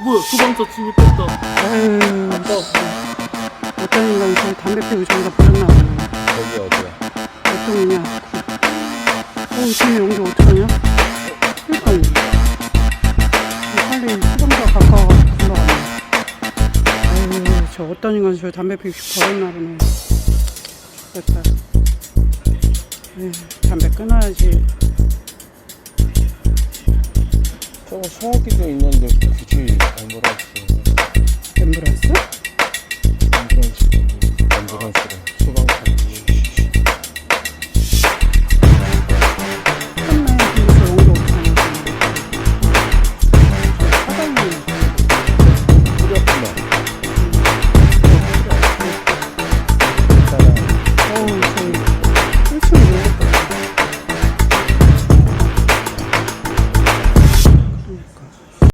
뭐야 소방차 침입했다 에휴, 어떤 인간이 저 담배 피우고 저기다 버렸나 보네. 저기 어디야? 어떤 이냐. 어, 지금 여기 어떡하냐? 그러니까. 빨리 수정자 가까워가지고 왔네. 에휴, 저 어떤 인간이 저 담배 피우고 버렸나 보네. 됐다. 에휴, 담배 끊어야지. 저거 소화기도 있는데 굳이 엠브라스 엠브라스?